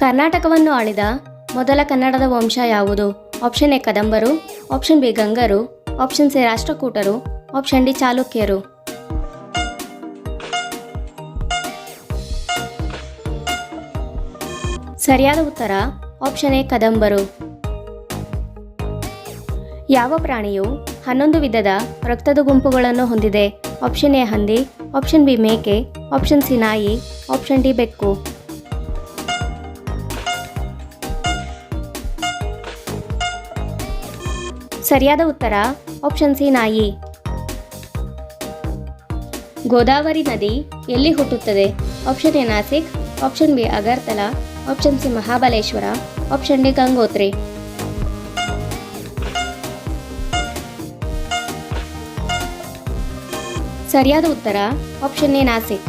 ಕರ್ನಾಟಕವನ್ನು ಆಳಿದ ಮೊದಲ ಕನ್ನಡದ ವಂಶ ಯಾವುದು? ಆಪ್ಷನ್ ಎ ಕದಂಬರು ಆಪ್ಷನ್ ಬಿ ಗಂಗರು ಆಪ್ಷನ್ ಸಿ ರಾಷ್ಟ್ರಕೂಟರು ಆಪ್ಷನ್ ಡಿ ಚಾಲುಕ್ಯರು. ಸರಿಯಾದ ಉತ್ತರ ಆಪ್ಷನ್ ಎ ಕದಂಬರು. ಯಾವ ಪ್ರಾಣಿಯು ಹನ್ನೊಂದು ವಿಧದ ರಕ್ತದ ಗುಂಪುಗಳನ್ನು ಹೊಂದಿದೆ? ಆಪ್ಷನ್ ಎ ಹಂದಿ ಆಪ್ಷನ್ ಬಿ ಮೇಕೆ ಆಪ್ಷನ್ ಸಿ ನಾಯಿ ಆಪ್ಷನ್ ಡಿ ಬೆಕ್ಕು. ಸರಿಯಾದ ಉತ್ತರ ಆಪ್ಷನ್ ಸಿ ನಾಯಿ. ಗೋದಾವರಿ ನದಿ ಎಲ್ಲಿ ಹುಟ್ಟುತ್ತದೆ? Option A Nashik option B Agartala option C Mahabaleshwar option D Gangotri. ಸರಿಯಾದ ಉತ್ತರ ಆಪ್ಷನ್ ಎ ನಾಸಿಕ್.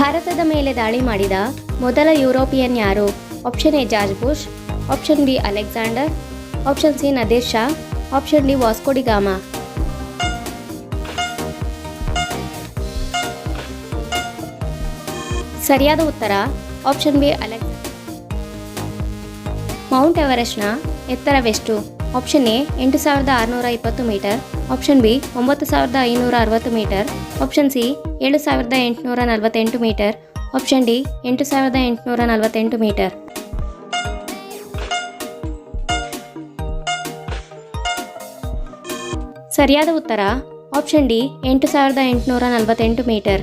ಭಾರತದ ಮೇಲೆ ದಾಳಿ ಮಾಡಿದ ಮೊದಲ ಯುರೋಪಿಯನ್ ಯಾರು? Option A George Bush option B Alexander option C Nadir Shah option D Vasco da Gama ಸರಿಯಾದ ಉತ್ತರ ಆಪ್ಷನ್ ಬಿ ಅಲೆಕ್ ಮೌಂಟ್ ಎವರೆಸ್ಟ್ನ ಎತ್ತರವೆಷ್ಟು? ಆಪ್ಷನ್ ಎ ಎಂಟು ಸಾವಿರದ ಆರುನೂರ ಇಪ್ಪತ್ತು ಮೀಟರ್. ಆಪ್ಷನ್ ಬಿ ಒಂಬತ್ತು ಸಾವಿರದ ಐನೂರ ಅರವತ್ತು ಮೀಟರ್. ಆಪ್ಷನ್ ಸಿ ಏಳು ಸಾವಿರದ ಎಂಟುನೂರ ನಲವತ್ತೆಂಟು ಮೀಟರ್. ಆಪ್ಷನ್ ಡಿ ಎಂಟು ಸಾವಿರದ ಎಂಟುನೂರ ನಲವತ್ತೆಂಟು ಮೀಟರ್. ಸರಿಯಾದ ಉತ್ತರ? ಆಪ್ಷನ್ ಡಿ ಎಂಟು ಸಾವಿರದ ಎಂಟುನೂರ ನಲವತ್ತೆಂಟು ಮೀಟರ್.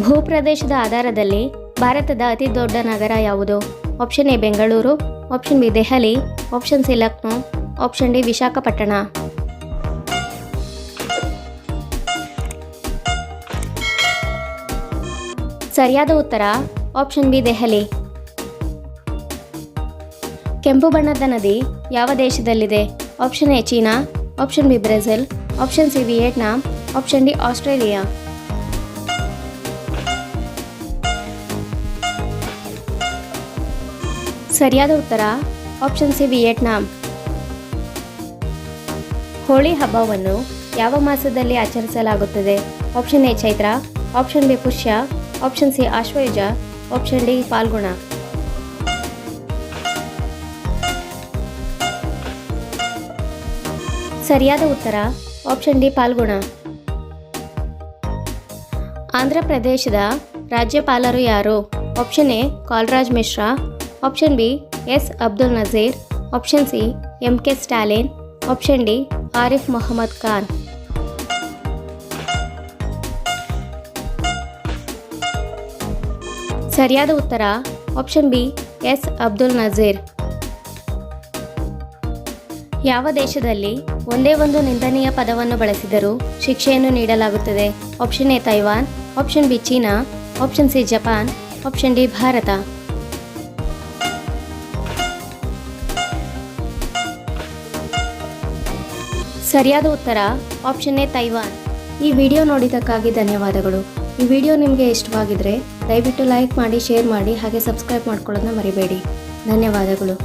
ಭೂಪ್ರದೇಶದ ಆಧಾರದಲ್ಲಿ ಭಾರತದ ಅತಿ ದೊಡ್ಡ ನಗರ ಯಾವುದು? Option A Bengaluru. Option B Delhi. Option C Lucknow. Option D Visakhapatnam. ಸರಿಯಾದ ಉತ್ತರ? Option B Delhi. ಕೆಂಪು ಬಣ್ಣದ ನದಿ ಯಾವ ದೇಶದಲ್ಲಿದೆ? Option A China option B Brazil option C Vietnam option D Australia ಸರಿಯಾದ ಉತ್ತರ ಆಪ್ಷನ್ ಸಿ ವಿಯೆಟ್ನಾಂ ಹೋಳಿ ಹಬ್ಬವನ್ನು ಯಾವ ಮಾಸದಲ್ಲಿ ಆಚರಿಸಲಾಗುತ್ತದೆ? Option A Chaitra. Option B Pushya. Option C Ashwayuja. Option D Phalguna. ಸರಿಯಾದ ಉತ್ತರ ಆಪ್ಷನ್ ಡಿ ಪಾಲ್ಗುಣ. ಆಂಧ್ರ ಪ್ರದೇಶದ ರಾಜ್ಯಪಾಲರು ಯಾರು? Option A Kalraj Mishra option B S Abdul Nazeer option C M K Stalin option D Arif Mohammad Khan. ಸರಿಯಾದ ಉತ್ತರ option B S Abdul Nazeer. ಯಾವ ದೇಶದಲ್ಲಿ ಒಂದೇ ಒಂದು ನಿಂದನೀಯ ಪದವನ್ನು ಬಳಸಿದರೂ ಶಿಕ್ಷೆಯನ್ನು ನೀಡಲಾಗುತ್ತದೆ? Option A Taiwan option B China option C Japan option D Bharat. ಸರಿಯಾದ ಉತ್ತರ ಆಪ್ಷನ್ ಎ ತೈವಾನ್. ಈ ವಿಡಿಯೋ ನೋಡಿದ್ದಕ್ಕಾಗಿ ಧನ್ಯವಾದಗಳು. ಈ ವಿಡಿಯೋ ನಿಮಗೆ ಇಷ್ಟವಾಗಿದ್ರೆ ದಯವಿಟ್ಟು ಲೈಕ್ ಮಾಡಿ ಶೇರ್ ಮಾಡಿ, ಹಾಗೆ ಸಬ್ಸ್ಕ್ರೈಬ್ ಮಾಡ್ಕೊಳ್ಳೋದನ್ನ ಮರಿಬೇಡಿ. ಧನ್ಯವಾದಗಳು.